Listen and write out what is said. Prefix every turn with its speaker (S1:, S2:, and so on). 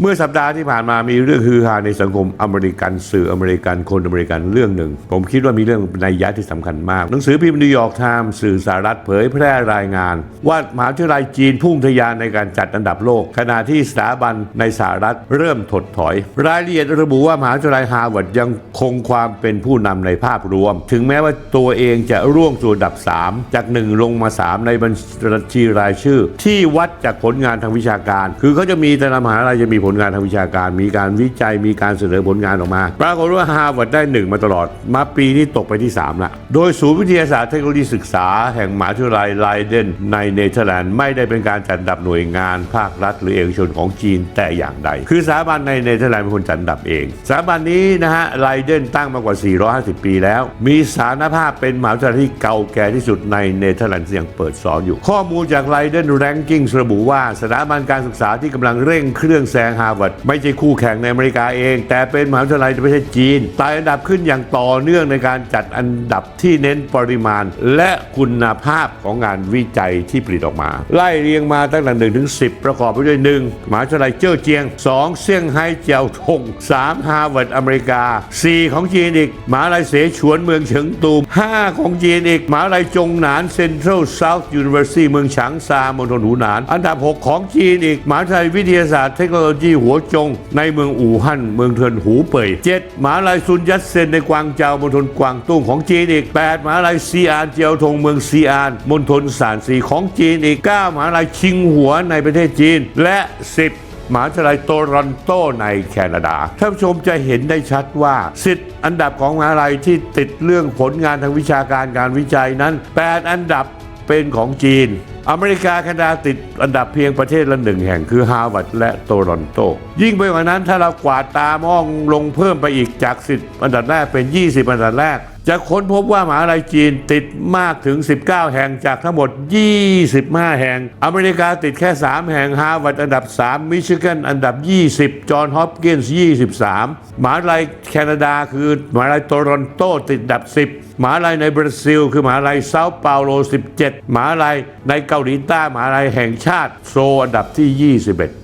S1: เมื่อสัปดาห์ที่ผ่านมามีเรื่องฮือฮาในสังคมอเมริกันสื่ออเมริกันคนอเมริกันเรื่องหนึ่ง ผมคิดว่ามีเรื่องในยะที่สำคัญมาก หนังสือพิมพ์นิวยอร์กไทม์สื่อสหรัฐเผยแพร่รายงาน ว่ามหาวิทยาลัยจีนพุ่งทะยานในการจัดอันดับโลก ขณะที่สถาบันในสหรัฐเริ่มถดถอย รายละเอียดระบุว่ามหาวิทยาลัยฮาร์วาร์ดยังคงความเป็นผู้นำในภาพรวม ถึงแม้ว่าตัวเองจะร่วงสู่อันดับ 3 จาก 1 ลงมา 3 ในบัญชีรายชื่อ ที่วัดจากผลงานทางวิชาการ คือเขาจะมีแต่ละมหาลัยจะมีผลงานทางวิชาการ มีการวิจัยมีการเสนอผลงานออกมาปรากฏว่าฮาร์วาร์ดได้1มาตลอด มาปีนี้ตกไปที่ 3 ละ โดยศูนย์วิทยาศาสตร์เทคโนโลยีศึกษา แห่งมหาวิทยาลัยไลเดนในเนเธอร์แลนด์ไม่ได้เป็นการจัดดับหน่วยงานภาครัฐ หรือเอกชนของจีนแต่อย่างใด คือสถาบันในเนเธอร์แลนด์เป็นคนจัดดับเองสถาบันนี้นะฮะไลเดนตั้งมากว่า 450 ปีแล้ว มีสารภาพเป็นมหาวิทยาลัยที่เก่าแก่ที่สุดในเนเธอร์แลนด์ที่ยังเปิดสอนอยู่ ข้อมูลจากไลเดนแรงกิ้งระบุว่าสถาบันการศึกษาที่กำลังเร่งเครื่องแซงฮาร์วาร์ดไม่ใช่คู่แข่งในอเมริกาเอง แต่เป็นมหาวิทยาลัยในประเทศจีนไต่อันดับขึ้นอย่างต่อเนื่องในการจัดอันดับที่เน้นปริมาณ และคุณภาพของงานวิจัยที่ผลิตออกมา ไล่เรียงมาตั้งแต่หนึ่งถึงสิประกอบไปด้วย 1. มหาวิทยาลัยเจ้อเจียง 2. เซี่ยงไฮ้เจียวทง 3. ฮาร์วาร์ดอเมริกา 4. ของจีนอีกมหาวิทยาลัยเสฉวนเมืองเฉิงตูม 5. ของจีนอีกมหาวิทยาลัยจงหนานเซ็นทรัลเซาท์ยูนิเวอร์ซิตี้เมืองฉางซามณฑลหูหนาน อันดับ 6 ของจีนอีกมหาวิทยาลัยวิทยาศาสตร์เทคโนโลยีหัวจง ในเมืองอู่ฮั่นเมืองเทินหูเป่ย 7. มหาวิทยาลัยซุนยัตเซนในกวางเจามณฑลกวางตุ้งของจีนอีก 8. มหาวิทยาลัยซีอานเจียวทงเมืองซีอานมณฑลสานซีของจีนอีก 9. มหาวิทยาลัยชิงหัวในประเทศจีนและ10มหาวิทยาลัยโตรอนโตในแคนาดา ท่านผู้ชมจะเห็นได้ชัดว่าสิทธิ์อันดับของมหาวิทยาลัยที่ติดเรื่องผลงานทางวิชาการการวิจัยนั้น 8 อันดับเป็นของจีน อเมริกาแคนาดาติดอันดับเพียงประเทศละหนึ่งแห่งคือฮาร์วาร์ดและโตรอนโต ยิ่งไปกว่านั้นถ้าเรากวาดตามองลงเพิ่มไปอีกจาก 10 อันดับแรกเป็น 20 อันดับแรก จะค้นพบว่ามหาลัยจีนติดมากถึง 19 แห่งจากทั้งหมด 25 แห่ง อเมริกาติดแค่ 3 แห่งฮาร์วาร์ดอันดับ 3 มิชิแกนอันดับ 20 จอห์นฮอปกินส์ 23มหาลัยแคนาดาคือมหาลัยโตรอนโตติดอันดับ 10มหาลัยในบราซิล คือมหาลัยเซาเปาโล 17มหาลัยในเกาหลีใต้มหาลัยแห่งชาติโซอันดับที่ 21